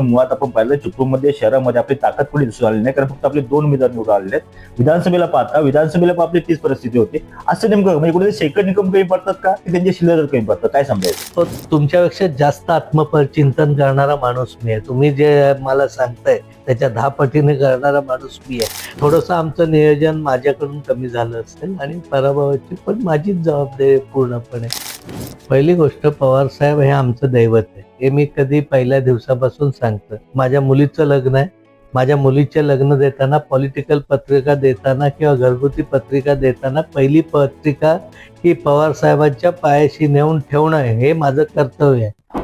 पण मुळात आपण पाहिलं चिपळूणमध्ये शहरामध्ये आपली ताकद कुठे दिसून आली नाही. कारण फक्त आपले दोन उमेदवार निवडून आलेले आहेत. विधानसभेला पाहता विधानसभेला पण आपली तीच परिस्थिती होती. असं नेमकं म्हणजे कुठे शेकड निकम कमी पडतात का? की त्यांचे शिल्लक कमी पडतात? काय समजायचं? हो, तुमच्यापेक्षा जास्त आत्मचिंतन करणारा माणूस मी आहे. तुम्ही जे मला सांगताय त्याच्या दहा पटीने करणारा माणूस मी आहे. थोडंसं आमचं नियोजन माझ्याकडून कमी झालं असेल आणि पराभवाची पण माझीच जबाबदारी पूर्णपणे. पहिली गोष्ट पवार साहेब हे आमचं दैवत आहे. हे मी कधी पहिल्या दिवसापासून सांगतो माझ्या मुलीचं लग्न आहे. माझ्या मुलीचे लग्न देताना पॉलिटिकल पत्रिका देताना किंवा घरगुती पत्रिका देताना पहिली पत्रिका ही पवार साहेबांच्या पायाशी नेऊन ठेवणं हे माझं कर्तव्य आहे.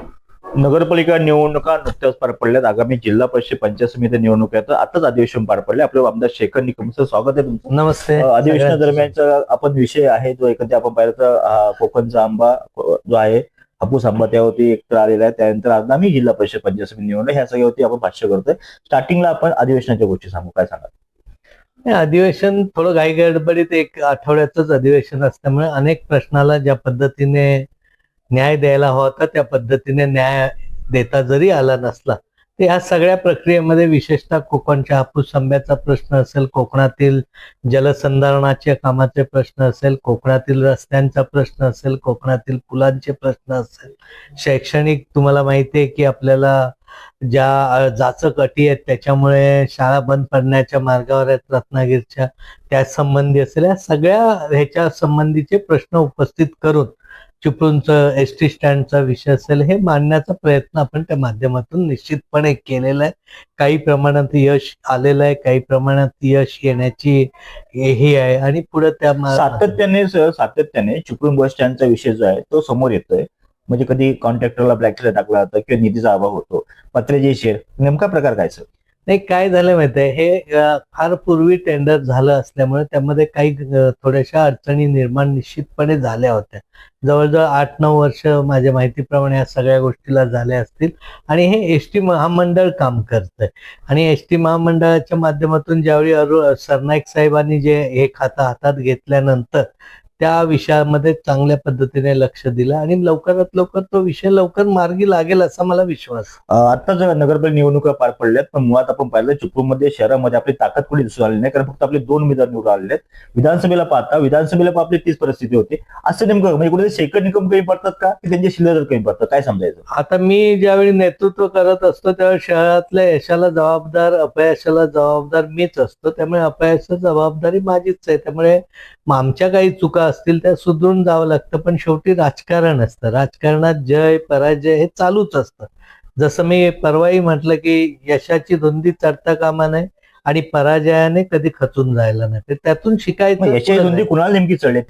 नगरपालिका निवडणुका नुकत्याच पार पडल्यात. आगामी जिल्हा परिषद पंचायत समिती निवडणुका आहेत आताच अधिवेशन पार पडले आपले आमदार शेखर निकमचं स्वागत आहे तुमचं. नमस्ते. अ, अधिवेशनादरम्यानचा आपण विषय आहे जो एकत्र आपण पाहिलं तर कोकणचा आंबा जो आहे हापूस आंबा त्यावरती एकत्र आलेला आहे. त्यानंतर आगामी जिल्हा परिषद पंचायत समिती निवडणूक ह्या सगळ्यावरती आपण भाष्य करतोय. स्टार्टिंगला आपण अधिवेशनाच्या गोष्टी सांगू. काय सांगा अधिवेशन थोडं घाई गडबडीत एक आठवड्याचंच अधिवेशन असल्यामुळे अनेक प्रश्नाला ज्या पद्धतीने न्याय द्यायला हवा होता त्या पद्धतीने न्याय देता जरी आला नसला तर ह्या सगळ्या प्रक्रियेमध्ये विशेषतः कोकणच्या हापूस आंब्याचा प्रश्न असेल कोकणातील जलसंधारणाच्या कामाचे प्रश्न असेल कोकणातील रस्त्यांचा प्रश्न असेल कोकणातील पुलांचे प्रश्न असेल. शैक्षणिक तुम्हाला माहिती आहे की आपल्याला ज्या जाचक अटी आहेत त्याच्यामुळे शाळा बंद पडण्याच्या मार्गावर आहेत रत्नागिरीच्या त्या संबंधी असेल या सगळ्या ह्याच्या संबंधीचे प्रश्न उपस्थित करून चिपळूणचं एस टी स्टँडचा विषय असेल हे मांडण्याचा प्रयत्न आपण त्या माध्यमातून निश्चितपणे केलेला आहे. काही प्रमाणात यश आलेलं आहे काही प्रमाणात यश येण्याची हे आहे. आणि पुढे त्या सातत्याने सर सातत्याने चिपळूण बस स्टँडचा विषय जो आहे तो समोर येतोय. म्हणजे कधी कॉन्ट्रॅक्टरला ब्लॅकलिस्ट टाकला जातं किंवा निधीचा अभाव होतो. पत्रेचे शेअर नेमका प्रकार काय सर? नाही काय झालं माहितीये? हे फार पूर्वी टेंडर झालं असल्यामुळे त्यामध्ये काही थोड्याशा अडचणी निर्माण निश्चितपणे झाल्या होत्या. जवळजवळ आठ नऊ वर्ष माझ्या माहितीप्रमाणे या सगळ्या गोष्टीला झाल्या असतील. आणि हे एस टी महामंडळ काम करतंय. आणि एस टी महामंडळाच्या माध्यमातून ज्यावेळी अरु सरनाईक साहेबांनी जे हे खातं हातात घेतल्यानंतर त्या विषयामध्ये चांगल्या पद्धतीने लक्ष दिलं आणि लवकरात लवकर तो विषय लवकर मार्गी लागेल असा मला विश्वास. आताच नगरपालिका निवडणुका पार पडल्यात पण मुळात आपण पाहिलं चिपळूणमध्ये शहरामध्ये आपली ताकद कुठे दिसून आली नाही कारण फक्त आपले दोन उमेदवार निवडून आलेले आहेत. विधानसभेला पाहता विधानसभेला पण आपली तीच परिस्थिती होती. असं नेमकं म्हणजे कुठे सेकंड निकम कमी पडतात का की त्यांचे शिल्लक कमी पडतात? काय समजायचं? आता मी ज्यावेळी नेतृत्व करत असतो त्यावेळी शहरातल्या यशाला जबाबदार अपयशाला जबाबदार मीच असतो. त्यामुळे अपयशाची जबाबदारी माझीच आहे. त्यामुळे आमच्या काही चुका असतील त्या सुधरून जावं लागतं. पण शेवटी राजकारण असतं. राजकारणात जय पराजय हे चालूच असतं. जसं मी परवाही म्हटलं की यशाची धुंदी चढता कामा नये. आणि पराजयाने कधी खचून जायला नाही. तर त्यातून शिकायचं कुणाला नेमकी चढली?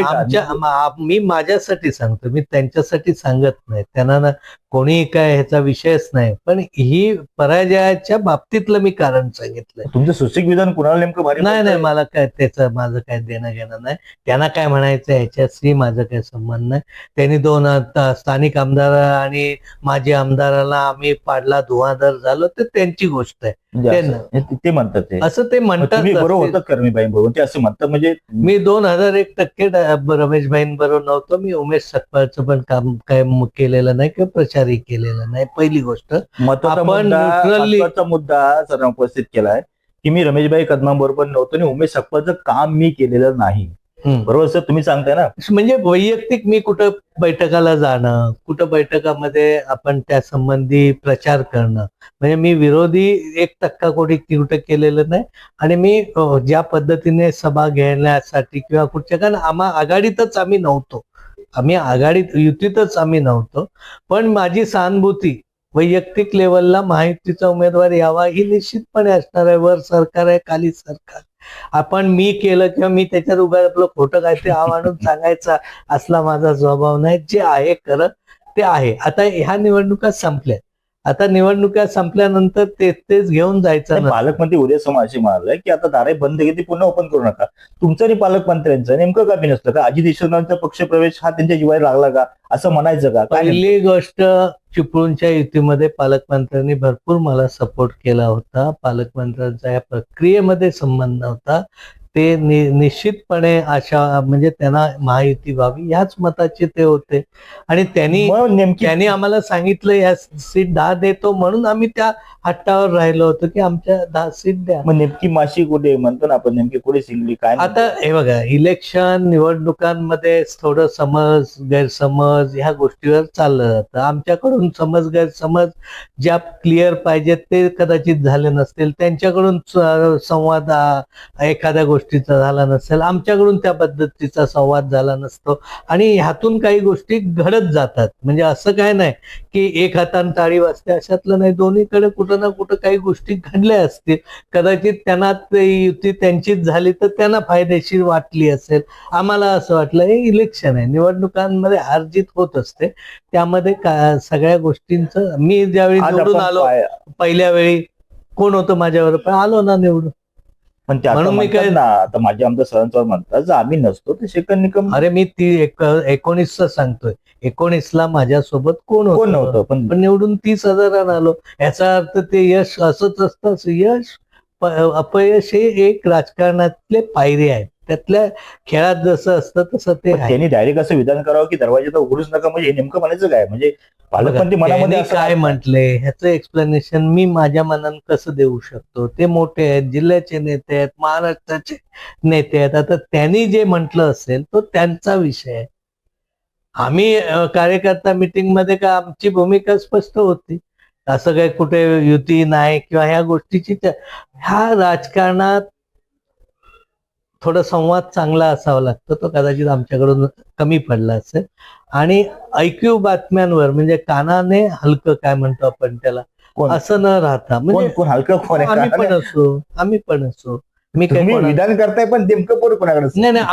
आमच्या मा- माझ्यासाठी सांगतो. मी त्यांच्यासाठी सांगत नाही. त्यांना ना कोणी काय ह्याचा विषयच नाही. पण ही पराजयाच्या बाबतीतलं मी कारण सांगितलंय. तुमचं सुशिक विधान कुणाला नेमकं भारी नाही? नाही मला काय त्याचं माझं काय देणं घेणं नाही. त्यांना काय म्हणायचं ह्याच्याशी माझं काही संबंध नाही. त्यांनी दोन स्थानिक आमदार आणि माजी आमदाराला आम्ही पाडला धुवाधार झालो ते त्यांची गोष्ट आहे. म्हणजे ते असं- ते म्हणतात ते. असं ते मग म्हणतात तुम्ही बरोबर. होतात कर्मीबाई बरोबर. ते असं म्हणतात म्हणजे मी दोन हजार एक टक्के रमेशभाईंबरोबर नव्हतो. मी उमेश सकपाळचं पण काम काय म- केलेलं नाही किंवा प्रचारही केलेला नाही. पहिली गोष्ट. महत्त्वाचा आपण मुद्दा neutrally- महत्त्वाचा मुद्दा सर उपस्थित केलाय की मी रमेशभाई कदमांबरोबर नव्हतो आणि उमेश सक्पाचं काम मी केलेलं नाही. बरोबर सर तुम्ही सांगताय ना. म्हणजे वैयक्तिक मी कुठं बैठकाला जाणं कुठं बैठकामध्ये आपण त्या संबंधी प्रचार करणं म्हणजे मी विरोधी एक टक्का कोणी कुठं केलेलं नाही. आणि मी ज्या पद्धतीने सभा घेण्यासाठी किंवा कुठच्या कारण आम्हा आघाडीतच आम्ही नव्हतो. आम्ही आघाडीत युतीतच आम्ही नव्हतो. पण माझी सहानुभूती वैयक्तिक लेवलला माहितीचा उमेदवार यावा ही निश्चितपणे असणार आहे. वर सरकार आहे खाली सरकार. आपण मी केलं किंवा मी त्याच्यात उभ्या आपलं खोटं काय ते आणून सांगायचा असला माझा स्वभाव नाही जे आहे खरं ते आहे. आता ह्या निवडणुका संपल्यात. आता निवडणुका संपल्यानंतर तेच तेच घेऊन जायचं. पालकमंत्री उदय समाज अशी म्हणालाय की आता दारे बंद केली ती पुन्हा ओपन करू नका. तुमचं आणि पालकमंत्र्यांचं नेमकं का बी नसतं का अजित देशमुखांचा पक्ष प्रवेश हा त्यांच्या जीवाला लागला का? असं म्हणायचं का? पहिली गोष्ट चिपळूणच्या युतीमध्ये पालकमंत्र्यांनी भरपूर मला सपोर्ट केला होता. पालकमंत्र्यांचा या प्रक्रियेमध्ये संबंध होता. ते नि- निश्चितपणे अशा म्हणजे त्यांना महायुती व्हावी ह्याच मताचे ते होते. आणि त्यांनी त्यांनी आम्हाला सांगितलं या सीट दहा देतो म्हणून आम्ही त्या हट्टावर राहिलो होतो की आमच्या दहा सीट द्या. मग नेमकी माशी कुठे म्हणतो ना आपण नेमकी कुठे सिंगली काय आता हे बघा इलेक्शन निवडणुकांमध्ये थोडं समज गैरसमज ह्या गोष्टीवर चाललं जातं. आमच्याकडून समज गैरसमज ज्या क्लिअर पाहिजेत ते कदाचित झाले नसतील. त्यांच्याकडून संवाद एखाद्या गोष्टीचा झाला नसेल आमच्याकडून त्या पद्धतीचा संवाद झाला नसतो. आणि ह्यातून काही गोष्टी घडत जातात. म्हणजे असं काय नाही की एक हाताने टाळी वाजते अशातलं नाही. दोन्हीकडे कुठं ना कुठं काही गोष्टी घडल्या असतील. कदाचित त्यांना युती त्यांचीच झाली तर त्यांना फायदेशीर वाटली असेल. आम्हाला असं वाटलं हे इलेक्शन आहे. निवडणुकांमध्ये हार जीत होत असते. त्यामध्ये का- सगळ्या गोष्टींचं मी ज्यावेळी निवडून आलो पहिल्या वेळी कोण होतं माझ्यावर? पण आलो ना निवडून. पण म्हणून मी काय- ना आता माझे आमदार सरांच्यावर म्हणतात जर आम्ही नसतो तर शेकन निकम. अरे मी ती एक एकोणीसचं सांगतोय. एकोणीसला माझ्यासोबत कोण कोण होतं नव्हतं पण पण निवडून तीस हजारानं आलो. याचा अर्थ ते यश असंच असतं असं यश अपयश हे एक राजकारणातले पायरी आहेत. त्यातल्या खेळात जसं असतं तसं ते त्यांनी डायरेक्ट असं विधान करावं की दरवाजा तर उघडूच नका म्हणजे हे नेमकं म्हणायचं काय? म्हणजे पालकमंत्री मनामध्ये काय म्हटले ह्याचं एक्सप्लेनेशन मी माझ्या मनानं कसं देऊ शकतो? ते मोठे आहेत जिल्ह्याचे नेते आहेत महाराष्ट्राचे नेते आहेत. आता त्यांनी जे म्हटलं असेल तो त्यांचा विषय आहे. आम्ही कार्यकर्ता मीटिंगमध्ये का आमची भूमिका स्पष्ट होती? असं काही कुठे युती नाही किंवा ह्या गोष्टीची ह्या राजकारणात थोडा संवाद चांगला असावा लागतो तो कदाचित आमच्याकडून कमी पडला असेल. आणि ऐक्यू बातम्यांवर म्हणजे कानाने हलकं काय म्हणतो आपण त्याला? असं न राहता म्हणजे हलकं कोण आहे? आम्ही पण? असो आम्ही पण असो. मी कोणा- विधान करताय पण नेमकं कोण कोणाकडे? नाही, नाही,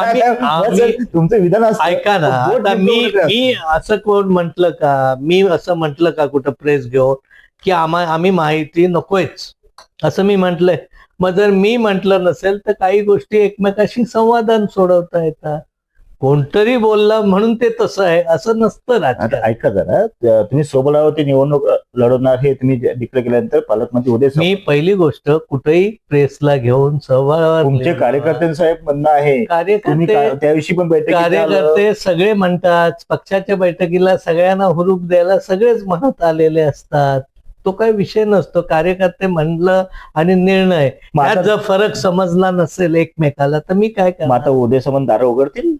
तुमचं विधान. ऐका ना आता मी मी असं कोण म्हंटल का? मी असं म्हंटल का? कुठं प्रेस घेऊन? की आम्हा आम्ही माहिती नकोयच. असं मी म्हंटलय. मग जर मी म्हंटल नसेल तर काही गोष्टी एकमेकाशी संवादान सोडवता येतात. कोणतरी बोलला म्हणून ते तसं आहे असं नसतं राजकारण. ऐका जरा तुम्ही सोबळावरती निवडणूक लढवणार हे तुम्ही डिक्लेअर केल्यानंतर पालकमंत्री उदय मी पहिली गोष्ट कुठेही प्रेसला घेऊन सहभागावर तुमचे नेणं. कार्यकर्त्यांचं साहेब म्हणणं आहे. कार्यकर्ते त्याविषयी पण बैठक कार्यकर्ते सगळे म्हणतात पक्षाच्या बैठकीला सगळ्यांना हुरूप द्यायला सगळेच म्हणत आलेले असतात. तो काही विषय नसतो. कार्यकर्ते म्हणलं आणि निर्णय. जर फरक समजला नसेल एकमेकाला तर मी काय आता करणार उदय सामंत दारं उघडतील?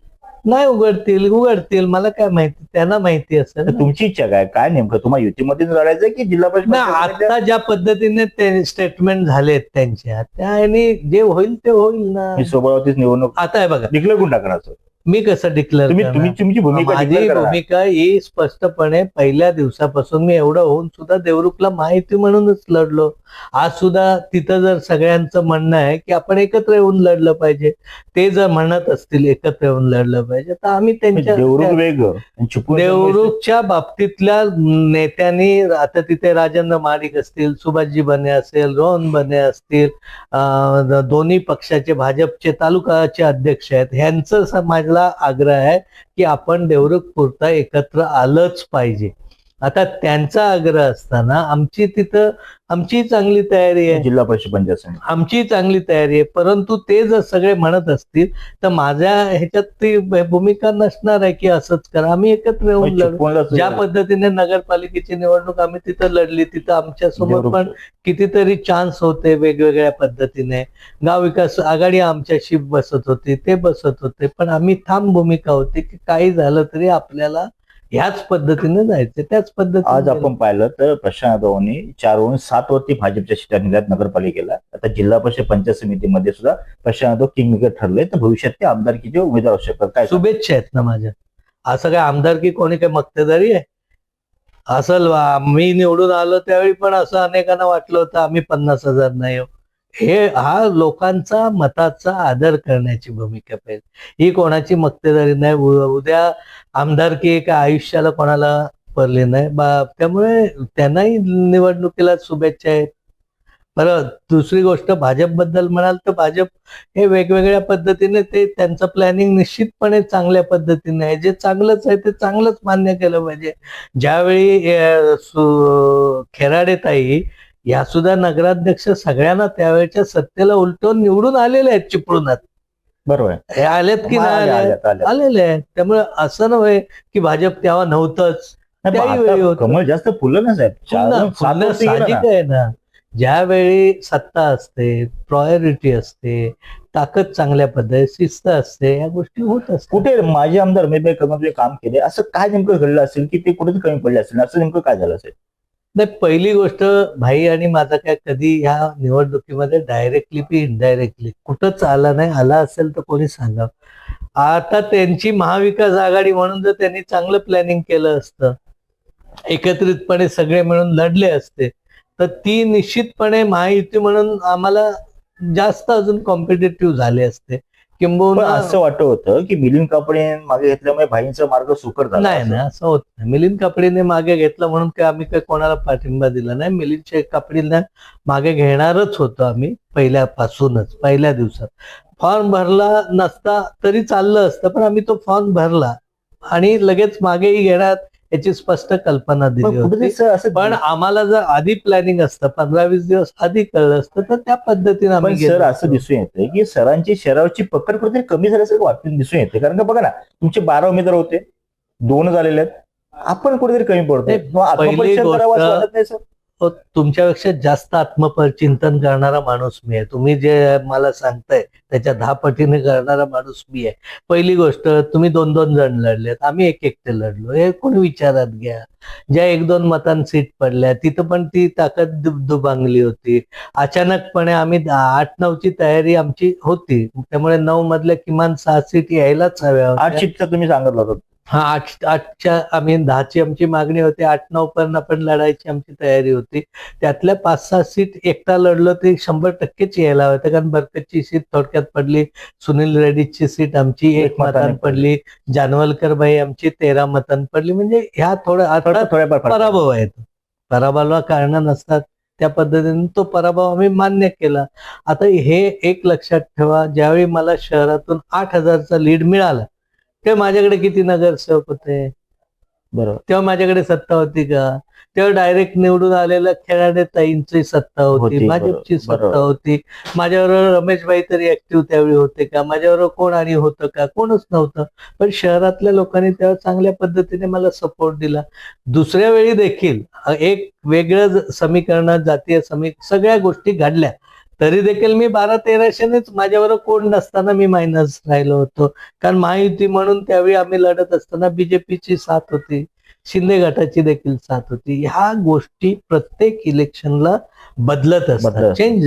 नाही उघडतील उघडतील. मला काय माहिती? त्यांना माहिती असेल तर तुमची इच्छा काय? काय नेमकं? तुम्हाला युतीमध्येच लढायचं की जिल्हा परिषद आता ज्या पद्धतीने ते स्टेटमेंट झालेत त्यांच्या त्याने जे होईल ते होईल ना. मी सोबळावरतीच निवडणूक आता आहे बघा. टाकणार sir. मी कसं डिक्लेअर तुम्ही तुम्ही तुमची भूमिका माझी declare करा. भूमिका ही स्पष्टपणे पहिल्या दिवसापासून मी एवढं होऊन सुद्धा देवरुखला माहिती म्हणूनच लढलो. आज सुद्धा तिथं जर सगळ्यांचं म्हणणं आहे की आपण एकत्र येऊन लढलं पाहिजे ते जर म्हणत असतील एकत्र येऊन लढलं पाहिजे तर आम्ही त्यांच्या देवरुख त्या- वेग आणि चिपळूण देवरुखच्या बाबतीतल्या नेत्यांनी आता तिथे राजेंद्र महाडिक असतील सुभाषजी बने असेल रोहन बने असतील अं, दोन्ही पक्षाचे भाजपचे तालुकाचे अध्यक्ष आहेत. ह्यांचं स- आपला आग्रह आहे की आपण देवरुख पुरता एकत्र आलंच पाहिजे. आता त्यांचा आग्रह असताना आमची तिथं आमची चांगली तयारी आहे. जिल्हा परिषद पंचायत समिती. आमची चांगली तयारी आहे. परंतु ते जर सगळे म्हणत असतील तर माझ्या ह्याच्यात ती भूमिका नसणार आहे की असंच करा. आम्ही एकत्र येऊन मग लढू. ज्या पद्धतीने नगरपालिकेची निवडणूक आम्ही तिथं लढली तिथं आमच्या देवरुख. पण कितीतरी चान्स होते वेगवेगळ्या पद्धतीने. गाव विकास आघाडी आमच्याशी बसत होती ते बसत होते. पण आम्ही ठाम भूमिका होती की काही झालं तरी आपल्याला ह्याच पद्धतीने जायचं त्याच आज पद्धतीने आपण पाहिलं तर प्रशांत जाधवनी चारवरून सात वरती भाजपच्या सीटा निघाल्यात नगरपालिकेला. आता जिल्हा परिषद पंचायत समितीमध्ये सुद्धा प्रशांत जाधव किंगमेकर ठरले तर भविष्यात ते आमदारकीचे उमेदवार असू शकतात. काय? शुभेच्छा आहेत ना माझ्या. असं काय आमदारकी कोणी काय मक्तेदारी आहे? असल वा- मी निवडून आलो त्यावेळी पण असं अनेकांना वाटलं होतं आम्ही पन्नास हजार नाही हो. हे हा लोकांचा मताचा आदर करण्याची भूमिका पाहिजे. ही कोणाची मक्तेदारी नाही उद्या आमदारकी एका आयुष्याला कोणाला पडली नाही. बा त्यामुळे त्यांनाही निवडणुकीला शुभेच्छा आहेत. बरं दुसरी गोष्ट भाजपबद्दल म्हणाल तर भाजप हे वेगवेगळ्या पद्धतीने ते त्यांचं प्लॅनिंग निश्चितपणे चांगल्या पद्धतीने आहे. जे चांगलंच आहे ते चांगलंच मान्य केलं पाहिजे. ज्यावेळी खेराडे ताई या सुद्धा नगराध्यक्ष सगळ्यांना त्यावेळेच्या सत्तेला उलटवून निवडून आलेल्या आहेत चिपळूणात. बरोबर. हे आलेत की नाही आले- आले आले- आले. आलेले आहेत. त्यामुळे असं नव्हे की भाजप तेव्हा नव्हतंच. त्याही वेळी होतं. कमळ जास्त फुललं ना साहेब. ना. साहजिक आहे ना. ज्यावेळी सत्ता असते प्रायोरिटी असते ताकद चांगल्या पद्धती शिस्त असते या गोष्टी होत असतात. कुठे माझे आमदार मी कमळ काम केले? असं काय नेमकं घडलं असेल की ते कुठे कमी पडले असेल? असं नेमकं काय झालं असेल? नाही पहिली गोष्ट भाई आणि माझा काय कधी ह्या निवडणुकीमध्ये डायरेक्टली की इनडायरेक्टली कुठंच आला नाही आला असेल तर कोणी सांगा आता त्यांची महाविकास आघाडी म्हणून जर त्यांनी चांगलं प्लॅनिंग केलं असतं एकत्रितपणे सगळे मिळून लढले असते तर ती निश्चितपणे महायुती म्हणून आम्हाला जास्त अजून कॉम्पिटेटिव्ह झाले असते. पण किंबहुना असं वाटत होतं की मिलिंद कापडे मागे घेतल्यामुळे भाईंचा मार्ग सुकर झाला नाही ना असं होत नाही. मिलिंद कापडीने मागे घेतलं म्हणून काय आम्ही काय कोणाला पाठिंबा दिला नाही. मिलिंद कापडीला मागे घेणारच होतो आम्ही पहिल्यापासूनच पहिल्या दिवसात. फॉर्म भरला नसता तरी चाललं असतं पण आम्ही तो फॉर्म भरला आणि लगेच मागेही घेणार याची स्पष्ट कल्पना दिली होती. पण आम्हाला जर आधी प्लॅनिंग असतं पंधरा वीस दिवस आधी कळलं असतं तर त्या पद्धतीने आम्ही सर असं. दिसून येतं की सरांची शरावची पकड कुठेतरी कमी झाल्यासारखं वाटून दिसून येते कारण का बघा ना तुमचे बारा उमेदवार होते दोन झालेले आहेत. आपण कुठेतरी कमी पडतो तुमच्यापेक्षा जास्त आत्मचिंतन करणारा माणूस मी आहे. तुम्ही जे मला सांगताय त्याच्या दहा पटीने करणारा माणूस मी आहे. पहिली गोष्ट तुम्ही दोन दोन जण लढलेत. आम्ही एक एकटे लढलो. हे कोणी विचारात घ्या? ज्या एक दोन मतां सीट पडल्या तिथं पण ती ताकद दुबांगली दुभांगली होती. अचानकपणे आम्ही आठ नऊची तयारी आमची होती. त्यामुळे नऊ मधल्या किमान सहा सीट यायलाच हव्या आठ सीटचं तुम्ही सांगितलं होतं. हा आठ आठच्या आम्ही दहाची आमची मागणी होती आठ नऊ पर्यंत आपण लढायची आमची तयारी होती. त्यातल्या पाच सहा सीट एकटा लढलो ते शंभर टक्केच यायला होतं कारण बरकतची सीट थोडक्यात पडली सुनील रेड्डीची सीट आमची एक मताने पडली. जानवलकर बाई आमची तेरा मतान पडली. म्हणजे ह्या थोड्या थोडं- फरक. पराभव आहेत. पराभवाला कारण नसतात. त्या पद्धतीने तो पराभव आम्ही मान्य केला. आता हे एक लक्षात ठेवा ज्यावेळी मला शहरातून आठ हजारचा लीड मिळाला तेव्हा माझ्याकडे किती नगरसेवक होते? बरोबर. तेव्हा माझ्याकडे सत्ता होती का? तेव्हा डायरेक्ट निवडून आलेल्या खेळाडे ताईंची सत्ता होती भाजपची सत्ता. होती. माझ्याबरोबर रमेशभाई तरी ऍक्टिव्ह त्यावेळी होते का? माझ्याबरोबर कोण आणि होतं का? कोणच नव्हतं. पण शहरातल्या लोकांनी तेव्हा चांगल्या पद्धतीने मला सपोर्ट दिला. दुसऱ्या वेळी देखील एक वेगळं समीकरणात जातीय समी सगळ्या गोष्टी घडल्या. तरी देखील मी बारा तेराशेनेच माझ्याबरोबर कोण नसताना मी मायनस राहिलो होतो. कारण महायुती म्हणून त्यावेळी आम्ही लढत असताना बीजेपीची साथ होती. शिंदे गटाची देखील साथ होती. ह्या गोष्टी प्रत्येक इलेक्शनला बदलत असतात. चेंज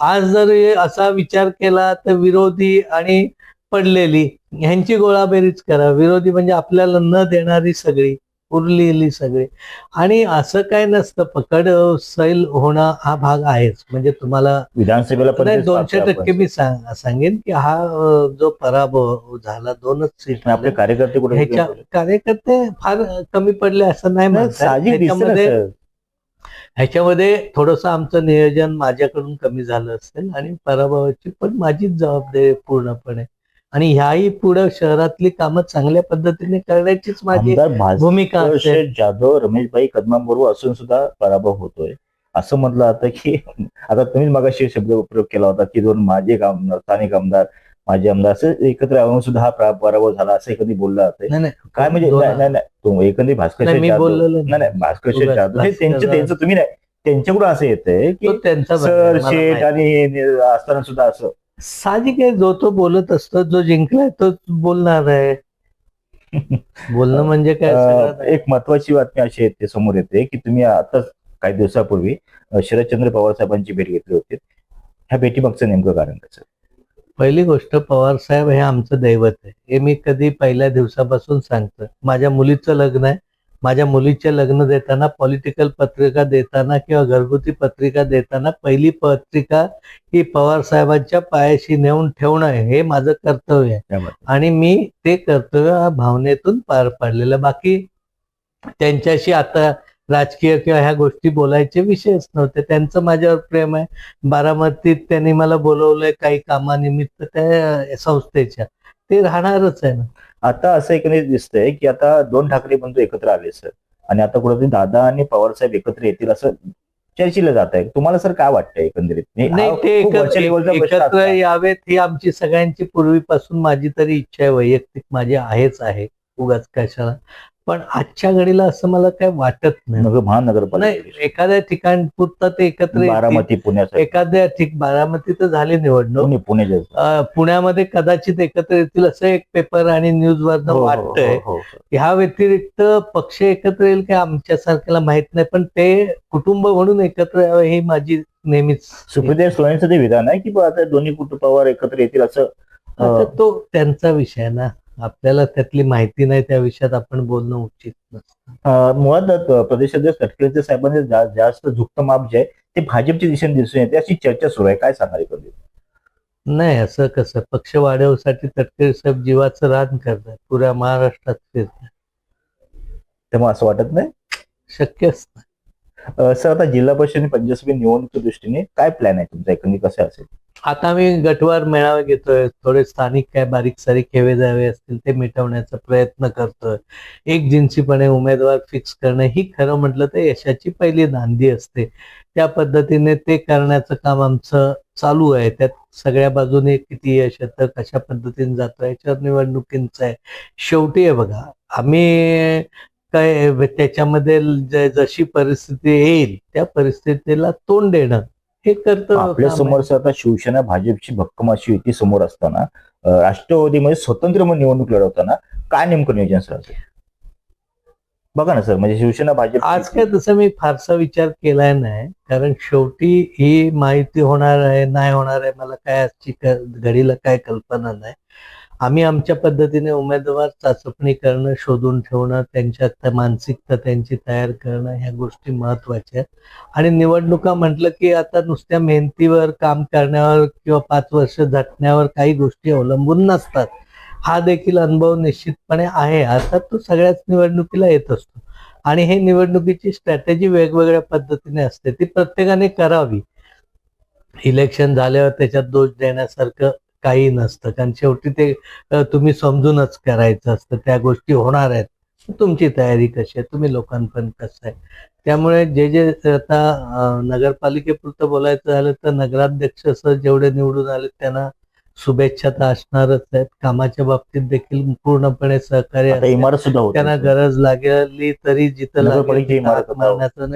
आज जर असा विचार केला तर विरोधी आणि पडलेली ह्यांची गोळाबेरीज करा. विरोधी म्हणजे आपल्याला न देणारी सगळी. उरलेली सगळी. आणि असं काय नसतं पकड सैल होणं हा भाग आहेच. म्हणजे तुम्हाला विधानसभेला दोनशे टक्के. मी सांग- सांगेन की हा जो पराभव झाला दोनच सीट आपले कार्यकर्ते कुठे ह्याच्या कार्यकर्ते फार कमी पडले असं नाही ना ह्याच्यामध्ये थोडस आमचं नियोजन माझ्याकडून कमी झालं असेल आणि पराभवाची पण माझीच जबाबदारी पूर्णपणे. आणि ह्याही पुढे शहरातली कामं चांगल्या पद्धतीने करण्याचीच माझी आमदार भूमिका असेल शेठ जाधव रमेशभाई कदमांबरोबर असून सुद्धा पराभव होतोय. असं म्हटलं जातं की आता तुम्ही मगाशी शब्द प्रयोग केला होता की दोन माझे आमदार स्थानिक आमदार माझे आमदार असं एकत्र येऊन सुद्धा हा परा- पराभव झाला असं एखादी बोललं जातंय? नाही नाही. काय म्हणजे दोन- नाही नाही नाही. तो एकंदरीत भास्कर नाही, शेठ मी जाधव बोललेलो नाही. नाही भास्कर शेठ उगाच जाधव हे भास्कर त्यांचं जाधव. त्यांचं तुम्ही नाही. त्यांच्याकडून असं येतंय की त्यांचा आहे, सर मला शेठ माहिती. आणि असताना सुद्धा असं. साहजिक आहे जो तो बोलत असतो जो जिंकलाय तो बोलणार आहे. बोलणं म्हणजे काय सगळं अं, एक महत्वाची बातमी अशी येते समोर येते की तुम्ही आताच काही दिवसापूर्वी अं, शरदचंद्र पवार साहेबांची भेट घेतली होती. ह्या भेटीमागचं नेमकं कारण कसं? पहिली गोष्ट पवार साहेब हे आमचं दैवत आहे. हे मी कधी पहिल्या दिवसापासून सांगतो माझ्या मुलीचं लग्न आहे. माझ्या मुलीचे लग्न देताना पॉलिटिकल पत्रिका देताना किंवा घरगुती पत्रिका देताना पहिली पत्रिका ही पवार साहेबांच्या पायाशी नेऊन ठेवणं हे माझं कर्तव्य आहे. आणि मी ते कर्तव्य भावनेतून पार पाडलेलं. बाकी त्यांच्याशी आता राजकीय किंवा ह्या गोष्टी बोलायचे विषयच नव्हते. त्यांचं माझ्यावर प्रेम आहे. बारामतीत त्यांनी मला बोलवलंय काही कामानिमित्त त्या संस्थेच्या. ते राहणारच आहे ना. आता असं एकंदरीत दिसतंय की आता दोन ठाकरे बंधू एकत्र आले सर. आणि आता कुठेतरी दादा आणि पवार साहेब एकत्र येतील असं चर्चेला जात आहे. तुम्हाला सर काय वाटतं एकंदरीत? नाही एकत्र. यावेत ही आमची सगळ्यांची पूर्वीपासून माझी तरी इच्छा आहे वैयक्तिक माझी आहेच आहे. उगाच कशाला? पण आजच्या घडीला असं मला काय वाटत नाही. नगर नाही महानगरपालिका एखाद्या ठिकाण पुरतं ते एकत्र. बारामती पुण्यासाठी. एखाद्या ठिक बारामती तर झाली निवडणूक. पुणे पुण्यामध्ये कदाचित एकत्र येतील असं एक पेपर आणि न्यूज वरनं हो, हो, वाटतंय. हो. ह्या व्यतिरिक्त पक्ष एकत्र येईल की आमच्या सारख्याला माहीत नाही. पण ते कुटुंब म्हणून एकत्र यावं ही माझी नेहमीच सुप्रिया सुळेंचं ते विधान आहे की आता दोन्ही कुटुंबावर एकत्र येतील असं तो त्यांचा विषय ना. आपल्याला त्यातली माहिती नाही त्या विषयात आपण बोलणं उचित नसतं. मुळात अं, प्रदेशाध्यक्ष तटकरेचे साहेबांचे जा- जास्त झुकतं माप जे आहे ते भाजपच्या दिशेने दिसून येते अशी चर्चा सुरू आहे. काय सांगणार एकंदरीत नाही असं कसं? पक्ष वाढवण्यासाठी तटकरे साहेब जीवाचं रान करतात पुऱ्या महाराष्ट्रात फिरतात. तेव्हा असं वाटत नाही? शक्यच नाही अं, सर आता जिल्हा परिषद आणि पंचायत समिती निवडणुकीच्या दृष्टीने काय प्लॅन आहे तुमचा? एकंदरीत कसं असेल? आता आम्ही गटवार मेळावे घेतोय. थोडे स्थानिक काय बारीक सारीक हेवे जावे असतील ते मिटवण्याचा प्रयत्न करतोय. एक जिन्सीपणे उमेदवार फिक्स करणं ही खरं म्हटलं तर यशाची पहिली नांदी असते. त्या पद्धतीने ते करण्याचं काम आमचं चालू आहे. त्यात सगळ्या बाजूने किती यश येतं कशा पद्धतीने जातं याच्यावर निवडणुकींचं आहे. शेवटी आहे बघा आम्ही काय त्याच्यामध्ये ज- जशी परिस्थिती येईल त्या परिस्थितीला तोंड देणं. हे करतं आपल्यासमोर आता शिवसेना भाजपची भक्कम अशी युती समोर असताना राष्ट्रवादीमध्ये स्वतंत्र म्हणून निवडणूक लढवताना काय नेमकं नियोजन सर असेल? बघा ना सर म्हणजे शिवसेना भाजप आज काय तसं मी फारसा विचार केलाय नाही कारण शेवटी ही माहिती होणार आहे नाही होणार आहे मला काय आजची घडीला काय कल्पना नाही. आम्ही आमच्या पद्धतीने उमेदवार चाचपणी करणं शोधून ठेवणं त्यांच्या त्या मानसिकता त्यांची तयार करणं ह्या गोष्टी महत्त्वाच्या आहेत. आणि निवडणुका म्हटलं की आता नुसत्या मेहनतीवर काम करण्यावर किंवा पाच वर्ष झटण्यावर काही गोष्टी अवलंबून नसतात. हा देखील अनुभव निश्चितपणे आहे. आता तो सगळ्याच निवडणुकीला येत असतो. आणि हे निवडणुकीची स्ट्रॅटेजी वेगवेगळ्या पद्धतीने असते. ती प्रत्येकाने करावी. इलेक्शन झाल्यावर त्याच्यात दोष देण्यासारखं काही नसतं. कारण शेवटी ते तुम्ही समजूनच करायचं असतं. त्या गोष्टी होणार आहेत. तुमची तयारी कशी आहे? तुम्ही लोकांपर्यंत कसं आहे? त्यामुळे जे जे आता नगरपालिकेपुरतं बोलायचं झालं तर नगराध्यक्ष असं जेवढे निवडून आले त्यांना शुभेच्छा तर असणारच आहेत कामाच्या बाबतीत देखील पूर्णपणे सहकार्य आता असेल. इमारत सुद्धा होते. त्यांना गरज लागली तरी जिथं इमारत मारण्याचं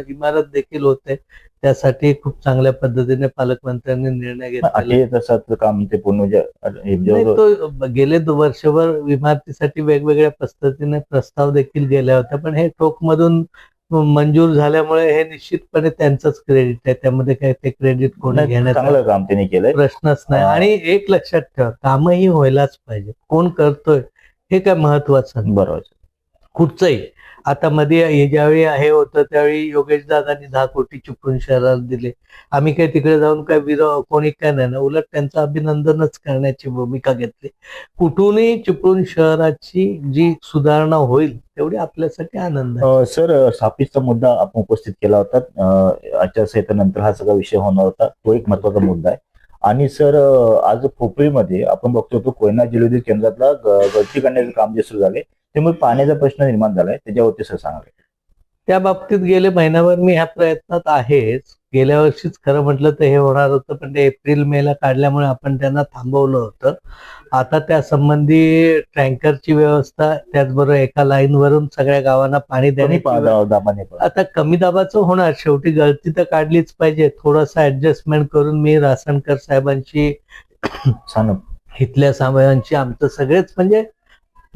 देखील होते. त्यासाठी खूप चांगल्या पद्धतीने पालकमंत्र्यांनी निर्णय घेतला काम ते पूर्ण गेले वर्षभर इमारतीसाठी वेगवेगळ्या पद्धतीने प्रस्ताव देखील गेल्या होत्या. पण हे ठोक मधून मंजूर झाल्यामुळे हे निश्चितपणे त्यांचंच क्रेडिट आहे. त्यामध्ये काय ते क्रेडिट कोणी घेण्याचा काम त्यांनी केलंय. प्रश्नच नाही. आणि एक लक्षात ठेवा कामही व्हायलाच पाहिजे. कोण करतोय हे काय महत्वाचं. बरोबर. कुठचंही. आता मध्ये हे ज्यावेळी हे होतं त्यावेळी योगेश दादांनी दहा कोटी चुकून शहराला दिले. आम्ही काय तिकडे जाऊन काय विरो कोणी काय नाही ना उलट त्यांचं अभिनंदनच करण्याची भूमिका घेतली. कुठूनही चिपळूण शहराची जी सुधारणा होईल तेवढी आपल्यासाठी आनंद सर अं, सापिसचा मुद्दा आपण उपस्थित केला होता. आचारसंहितेनंतर हा सगळा विषय होणार होता. तो एक महत्त्वाचा मुद्दा आहे. आणि सर आज खोपरीमध्ये आपण बघतो कोयना जिल्ह्यातील केंद्रातला गळती करण्याचं काम जे सुरू झाले त्यामुळे पाण्याचा प्रश्न निर्माण झालाय त्याच्यावरती सर सांगा त्या बाबतीत गेले महिनाभर मी ह्या प्रयत्नात आहेच. गेल्या वर्षीच खरं म्हटलं तर हे होणार होतं पण ते एप्रिल मे ला काढल्यामुळे आपण त्यांना थांबवलं होतं. आता त्या संबंधी टँकरची व्यवस्था त्याचबरोबर एका लाईन वरून सगळ्या गावांना पाणी कमी देण्याची पा- व्यवस्था- दा- दाबाने पण. आता कमी दाबाचं होणार शेवटी गळती तर काढलीच पाहिजे. थोडंसं ऍडजस्टमेंट करून मी रासणकर साहेबांची सांग. इथल्या साहेबांची आमचं सगळेच म्हणजे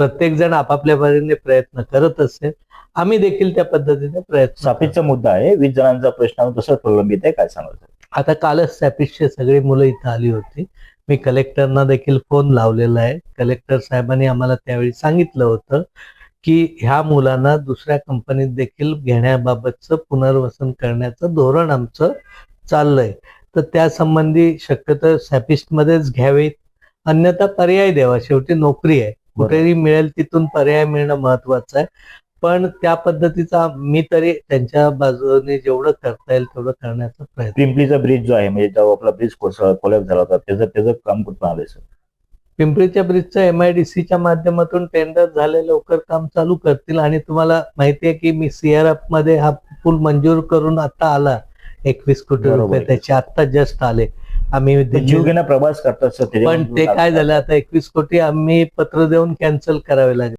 प्रत्येक जण आपापल्या परीने प्रयत्न करत असेल. आम्ही देखील त्या पद्धतीने प्रयत्न करू. सापिसचा मुद्दा आहे वीस जणांचा प्रश्न तसंच प्रलंबित आहे काय सर आता कालच सॅपिसचे सगळी मुलं इथं आली होती. मी कलेक्टरना देखील फोन लावलेला आहे. कलेक्टर साहेबांनी आम्हाला त्यावेळी सांगितलं होतं की ह्या मुलांना दुसऱ्या कंपनीत देखील घेण्याबाबतचं पुनर्वसन करण्याचं धोरण आमचं चाललंय. तर त्या संबंधी शक्यतो सॅपिस्ट मध्येच घ्यावेत. अन्यथा पर्याय द्यावा. शेवटी नोकरी आहे. कुठेही मिळेल तिथून पर्याय मिळणं महत्वाचं आहे. पण त्या पद्धतीचा मी तरी त्यांच्या बाजूने जेवढं करता येईल तेवढं करण्याचा प्रयत्न पिंपलीचा ब्रिज जो आहे म्हणजे जो आपला ब्रिज कोलॅप झाला होता त्याचं त्याचं काम कुठं आलंय सर? पिंपरीच्या ब्रिजचं एम आय डी सीच्या माध्यमातून टेंडर झाले लवकर काम चालू करतील आणि तुम्हाला माहिती आहे की मी सीआरएफमध्ये हा पूल मंजूर करून आता आला. एकवीस कोटी रुपये. त्याचे आता जस्ट आले. आम्ही ते दिल्ली- जीव घेणा प्रवास करतात सर पण ते काय झालं आता एकवीस कोटी आम्ही पत्र देऊन कॅन्सल करावे लागले.